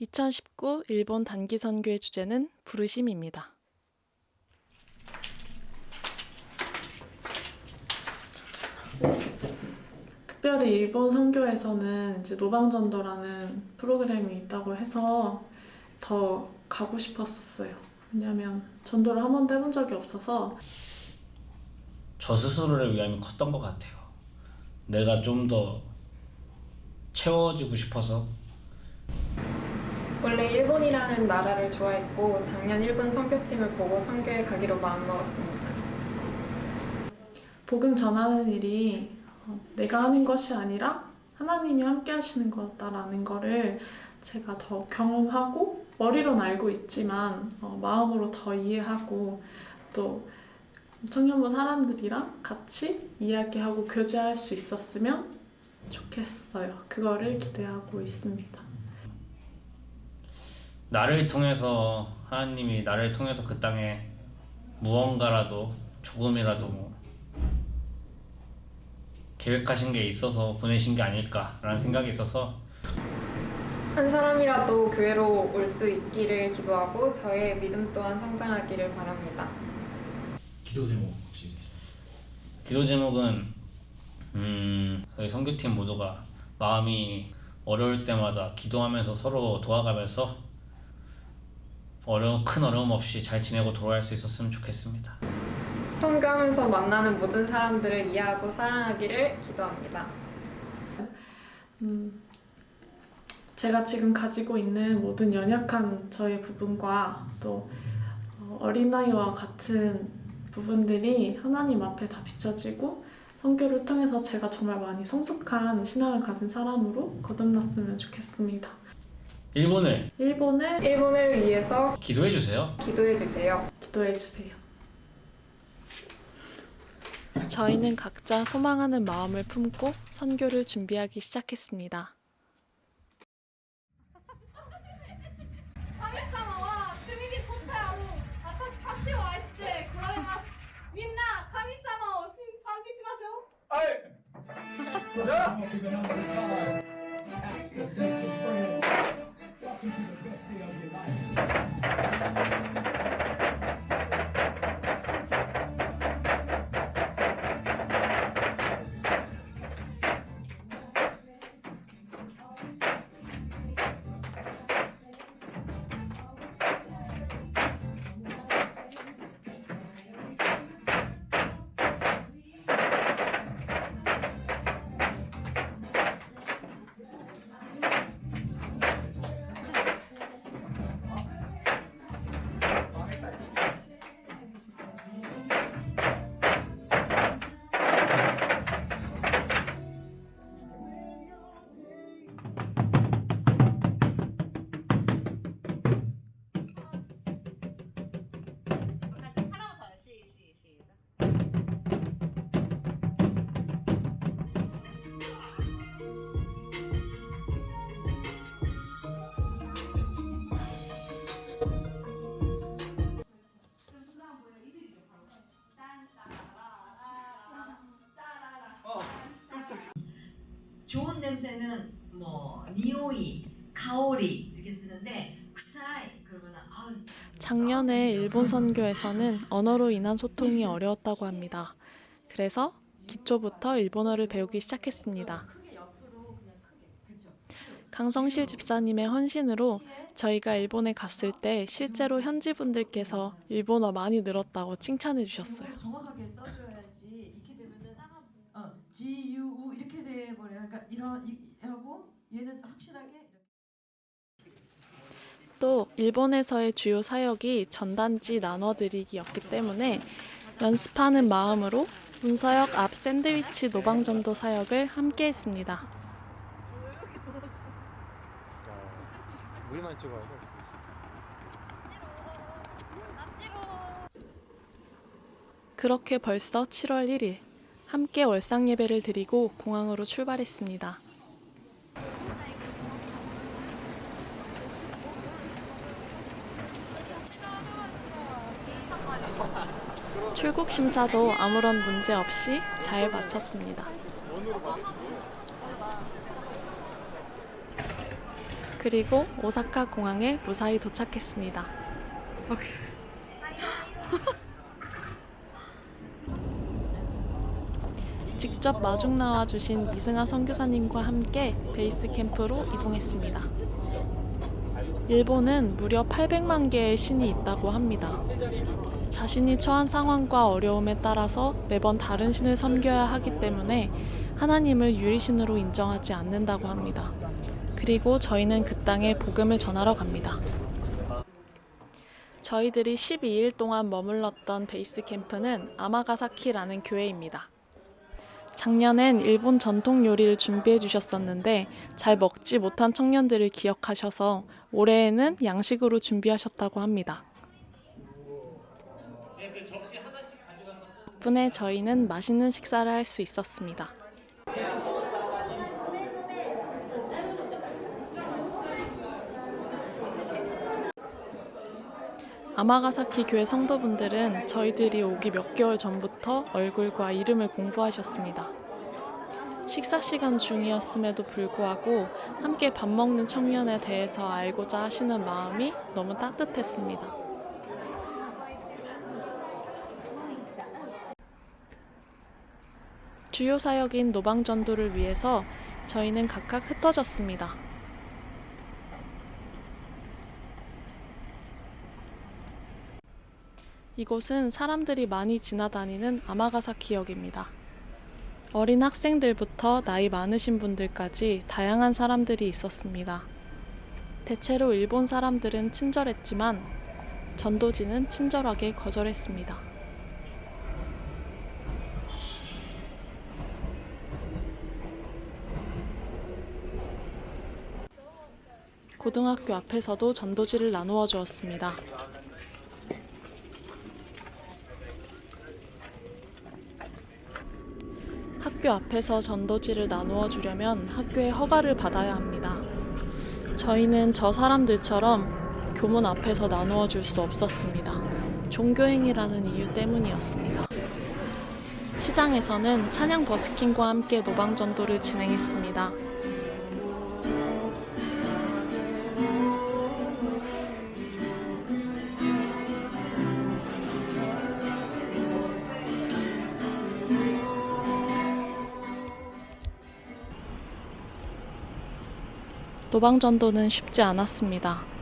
2019 일본 단기 선교의 주제는 부르심입니다. 특별히 일본 선교에서는 이제 노방전도라는 프로그램이 있다고 해서 더 가고 싶었었어요. 왜냐하면 전도를 한 번도 해본 적이 없어서 저 스스로를 위함이 컸던 것 같아요. 내가 좀 더 채워지고 싶어서 원래 일본이라는 나라를 좋아했고 작년 일본 선교팀을 보고 선교에 가기로 마음먹었습니다. 복음 전하는 일이 어, 내가 하는 것이 아니라 하나님이 함께 하시는 거다라는 거를 제가 더 경험하고 머리로는 알고 있지만 어, 마음으로 더 이해하고 또 청년부 사람들이랑 같이 이야기하고 교제할 수 있었으면 좋겠어요. 그거를 기대하고 있습니다. 나를 통해서 하나님이 나를 통해서 그 땅에 무언가라도 조금이라도 뭐 계획하신 게 있어서 보내신 게 아닐까라는 생각이 있어서 한 사람이라도 교회로 올 수 있기를 기도하고 저의 믿음 또한 성장하기를 바랍니다. 기도 제목 혹시? 기도 제목은 음, 저희 선교팀 모두가 마음이 어려울 때마다 기도하면서 서로 도와가면서 어려움 큰 어려움 없이 잘 지내고 돌아갈 수 있었으면 좋겠습니다. 선교하면서 만나는 모든 사람들을 이해하고 사랑하기를 기도합니다. 음, 제가 지금 가지고 있는 모든 연약한 저의 부분과 또 어, 어린아이와 같은 부분들이 하나님 앞에 다 비춰지고 성교를 통해서 제가 정말 많이 성숙한 신앙을 가진 사람으로 거듭났으면 좋겠습니다. 일본을 일본을 일본을 위해서 기도해 주세요. 기도해 주세요. 기도해 주세요. 저희는 각자 소망하는 마음을 품고 선교를 준비하기 시작했습니다. This is the best day of your life. 냄새는 뭐 니오이, 가오리 이렇게 쓰는데 쿠사이 그러면 아 작년에 일본 선교에서는 언어로 인한 소통이 어려웠다고 합니다. 그래서 기초부터 일본어를 배우기 시작했습니다. 강성실 집사님의 헌신으로 저희가 일본에 갔을 때 실제로 현지 분들께서 일본어 많이 늘었다고 칭찬해 주셨어요. 그러니까 이런 이, 하고 얘는 확실하게. 또 일본에서의 주요 사역이 전단지 나눠드리기였기 때문에 연습하는 마음으로 문서역 앞 샌드위치 노방전도 사역을 함께 했습니다. 우리만 찍어야 돼. 그렇게 벌써 7월 1일 함께 월상 예배를 드리고 공항으로 출발했습니다. 출국 심사도 아무런 문제 없이 잘 마쳤습니다. 그리고 오사카 공항에 무사히 도착했습니다. 직접 마중 나와 주신 이승아 선교사님과 함께 베이스 캠프로 이동했습니다. 일본은 무려 800만 개의 신이 있다고 합니다. 자신이 처한 상황과 어려움에 따라서 매번 다른 신을 섬겨야 하기 때문에 하나님을 유리신으로 인정하지 않는다고 합니다. 그리고 저희는 그 땅에 복음을 전하러 갑니다. 저희들이 12일 동안 머물렀던 베이스 캠프는 아마가사키라는 교회입니다. 작년엔 일본 전통 요리를 준비해 주셨었는데 잘 먹지 못한 청년들을 기억하셔서 올해에는 양식으로 준비하셨다고 합니다. 덕분에 저희는 맛있는 식사를 할 수 있었습니다. 아마가사키 교회 성도분들은 저희들이 오기 몇 개월 전부터 얼굴과 이름을 공부하셨습니다. 식사 시간 중이었음에도 불구하고 함께 밥 먹는 청년에 대해서 알고자 하시는 마음이 너무 따뜻했습니다. 주요 사역인 노방전도를 위해서 저희는 각각 흩어졌습니다. 이곳은 사람들이 많이 지나다니는 아마가사키역입니다. 어린 학생들부터 나이 많으신 분들까지 다양한 사람들이 있었습니다. 대체로 일본 사람들은 친절했지만 전도지는 친절하게 거절했습니다. 고등학교 앞에서도 전도지를 나누어 주었습니다. 학교 앞에서 전도지를 나누어 주려면 학교의 허가를 받아야 합니다. 저희는 저 사람들처럼 교문 앞에서 나누어 줄 수 없었습니다. 종교행위라는 이유 때문이었습니다. 시장에서는 찬양 버스킹과 함께 노방 전도를 진행했습니다. 노방전도는 쉽지 않았습니다.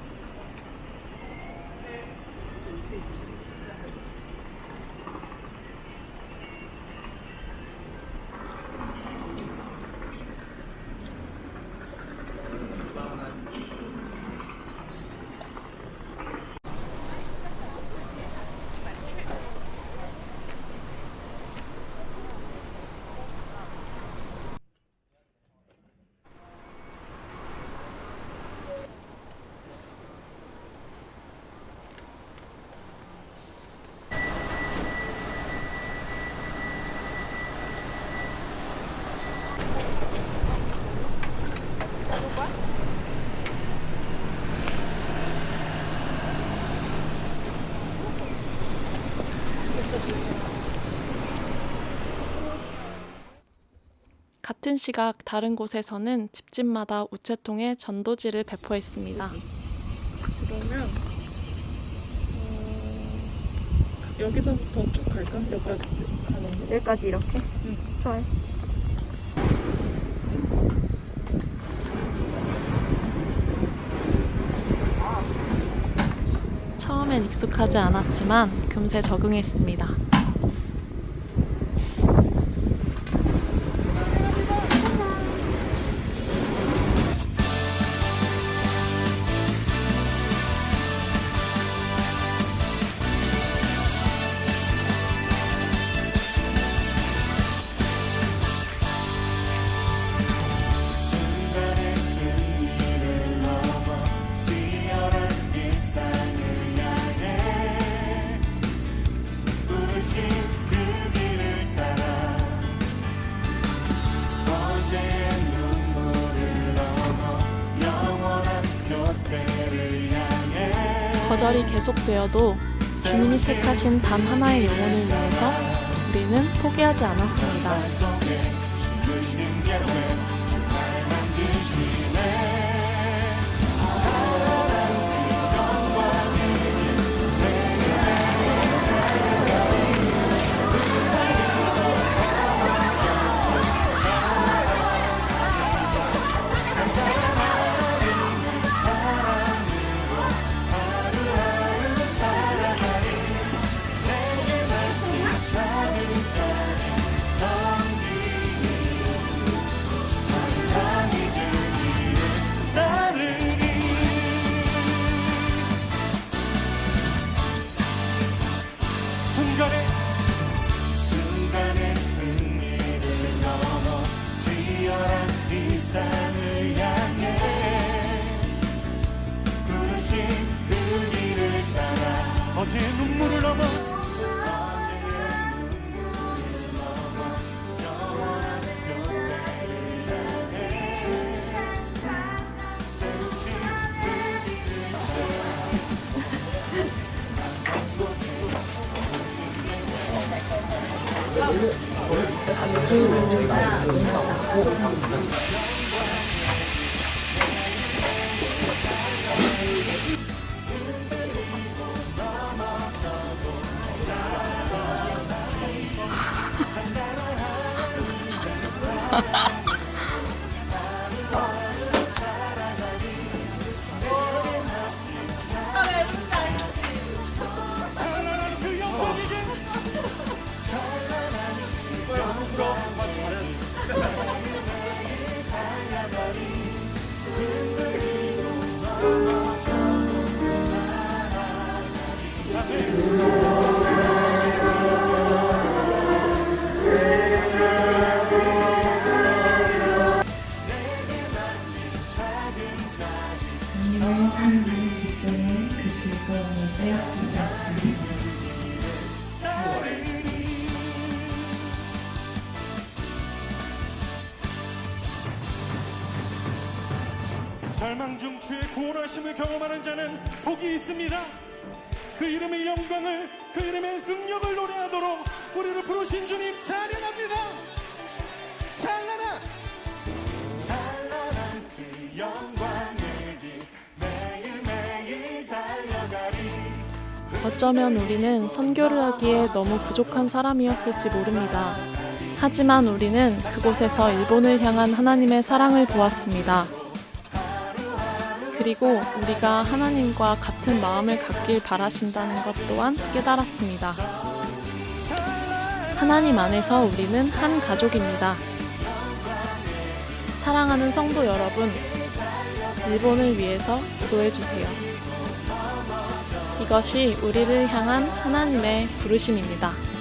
같은 시각 다른 곳에서는 집집마다 우체통에 전도지를 배포했습니다. 그러면 어, 여기서부터 쭉 갈까? 여기까지 가는 여기까지 이렇게? 좋아요. 처음엔 익숙하지 않았지만 금세 적응했습니다. 거절이 계속되어도 주님이 택하신 단 하나의 영혼을 위해서 우리는 포기하지 않았습니다. Ha ha. 절망 중 주의 구원하심을 경험하는 자는 복이 있습니다. 그 이름의 영광을 그 이름의 능력을 노래하도록 우리를 부르신 주님 찬양합니다. 찬란한 찬란한 그 영광의 길 매일매일 달려가리 어쩌면 우리는 선교를 하기에 너무 부족한 사람이었을지 모릅니다. 하지만 우리는 그곳에서 일본을 향한 하나님의 사랑을 보았습니다. 그리고 우리가 하나님과 같은 마음을 갖길 바라신다는 것 또한 깨달았습니다. 하나님 안에서 우리는 한 가족입니다. 사랑하는 성도 여러분, 일본을 위해서 기도해 주세요. 이것이 우리를 향한 하나님의 부르심입니다.